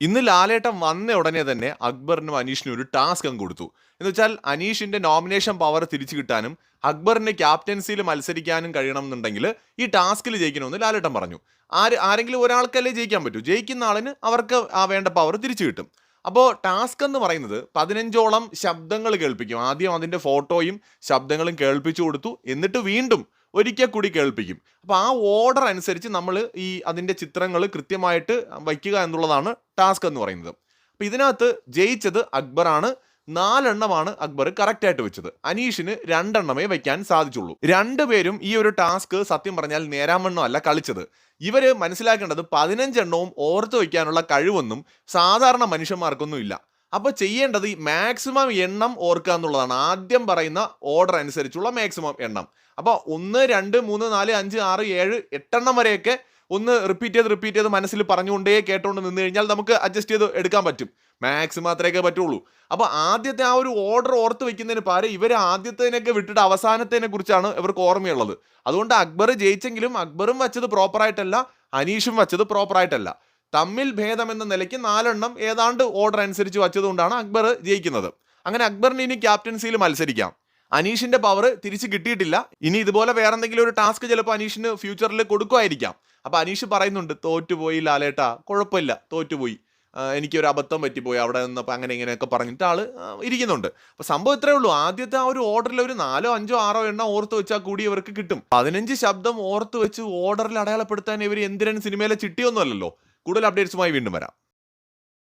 ഇന്ന് ലാലേട്ടൻ വന്ന ഉടനെ തന്നെ അക്ബറിനും അനീഷിനും ഒരു ടാസ്ക് അങ്ങ് കൊടുത്തു. എന്ന് വെച്ചാൽ അനീഷിന്റെ നോമിനേഷൻ പവർ തിരിച്ചു കിട്ടാനും അക്ബറിന്റെ ക്യാപ്റ്റൻസിയിൽ മത്സരിക്കാനും കഴിയണം എന്നുണ്ടെങ്കിൽ ഈ ടാസ്കിൽ ജയിക്കണമെന്ന് ലാലേട്ടൻ പറഞ്ഞു. ആര് ആരെങ്കിലും ഒരാൾക്കല്ലേ ജയിക്കാൻ പറ്റൂ. ജയിക്കുന്ന ആളിന് അവർക്ക് ആ വേണ്ട പവർ തിരിച്ചു കിട്ടും. അപ്പോൾ ടാസ്ക് എന്ന് പറയുന്നത് പതിനഞ്ചോളം ശബ്ദങ്ങൾ കേൾപ്പിക്കും. ആദ്യം അതിന്റെ ഫോട്ടോയും ശബ്ദങ്ങളും കേൾപ്പിച്ചു കൊടുത്തു. എന്നിട്ട് വീണ്ടും ഒരിക്കൽ കൂടി കേൾപ്പിക്കും. അപ്പോൾ ആ ഓർഡർ അനുസരിച്ച് നമ്മൾ ഈ അതിന്റെ ചിത്രങ്ങൾ കൃത്യമായിട്ട് വയ്ക്കുക എന്നുള്ളതാണ് ടാസ്ക് എന്ന് പറയുന്നത്. അപ്പോൾ ഇതിനകത്ത് ജയിച്ചത് അക്ബറാണ്. നാലെണ്ണമാണ് അക്ബർ കറക്റ്റായിട്ട് വെച്ചത്. അനീഷിന് രണ്ടെണ്ണമേ വയ്ക്കാൻ സാധിച്ചുള്ളൂ. രണ്ടുപേരും ഈ ഒരു ടാസ്ക് സത്യം പറഞ്ഞാൽ നേരാമണ്ണോ അല്ല കളിച്ചത്. ഇവർ മനസ്സിലാക്കേണ്ടത് പതിനഞ്ചെണ്ണവും ഓർത്ത് വയ്ക്കാനുള്ള കഴിവൊന്നും സാധാരണ മനുഷ്യന്മാർക്കൊന്നും ഇല്ല. അപ്പോൾ ചെയ്യേണ്ടത് ഈ മാക്സിമം എണ്ണം ഓർക്കുക എന്നുള്ളതാണ്. ആദ്യം പറയുന്ന ഓർഡർ അനുസരിച്ചുള്ള മാക്സിമം എണ്ണം. അപ്പോൾ ഒന്ന് രണ്ട് മൂന്ന് നാല് അഞ്ച് ആറ് ഏഴ് എട്ടെണ്ണം വരെയൊക്കെ ഒന്ന് റിപ്പീറ്റ് ചെയ്ത് റിപ്പീറ്റ് ചെയ്ത് മനസ്സിൽ പറഞ്ഞുകൊണ്ടേ കേട്ടോണ്ട് നിന്ന് കഴിഞ്ഞാൽ നമുക്ക് അഡ്ജസ്റ്റ് ചെയ്ത് എടുക്കാൻ പറ്റും. മാക്സിമം അത്രയൊക്കെ പറ്റുള്ളൂ. അപ്പോൾ ആദ്യത്തെ ആ ഒരു ഓർഡർ ഓർത്ത് വെക്കുന്നതിന് പകരം ഇവർ ആദ്യത്തേനൊക്കെ വിട്ടിട്ട് അവസാനത്തേനെ കുറിച്ചാണ് ഇവർക്ക് ഓർമ്മയുള്ളത്. അതുകൊണ്ട് അക്ബർ ജയിച്ചെങ്കിലും അക്ബറും വച്ചത് പ്രോപ്പറായിട്ടല്ല അനീഷും വച്ചത് പ്രോപ്പറായിട്ടല്ല തമ്മിൽ ഭേദം എന്ന നിലയ്ക്ക് നാലെണ്ണം ഏതാണ്ട് ഓർഡർ അനുസരിച്ച് വച്ചതുകൊണ്ടാണ് അക്ബർ ജയിക്കുന്നത്. അങ്ങനെ അക്ബറിന് ഇനി ക്യാപ്റ്റൻസിയിൽ മത്സരിക്കാം. അനീഷിന്റെ പവർ തിരിച്ച് കിട്ടിയിട്ടില്ല. ഇനി ഇതുപോലെ വേറെ എന്തെങ്കിലും ഒരു ടാസ്ക് ചിലപ്പോൾ അനീഷിന് ഫ്യൂച്ചറിൽ കൊടുക്കുമായിരിക്കാം. അപ്പൊ അനീഷ് പറയുന്നുണ്ട് തോറ്റുപോയി ലാലേട്ട. കുഴപ്പമില്ല തോറ്റുപോയി. എനിക്കൊരു അബദ്ധം പറ്റിപ്പോയി അവിടെ നിന്നപ്പോൾ അങ്ങനെ ഇങ്ങനെയൊക്കെ പറഞ്ഞിട്ട് ആൾ ഇരിക്കുന്നുണ്ട്. അപ്പൊ സംഭവം ഇത്രേ ഉള്ളൂ. ആദ്യത്തെ ആ ഒരു ഓർഡറിൽ ഒരു നാലോ അഞ്ചോ ആറോ എണ്ണം ഓർത്ത് വെച്ചാൽ കൂടി ഇവർക്ക് കിട്ടും. പതിനഞ്ച് ശബ്ദം ഓർത്ത് വെച്ച് ഓർഡറിൽ അടയാളപ്പെടുത്താൻ ഇവർ എന്തിനാണ് സിനിമയിലെ ചിട്ടിയൊന്നും അല്ലല്ലോ കൂടുതൽ അപ്ഡേറ്റ്സുമായി വീണ്ടും വരാം.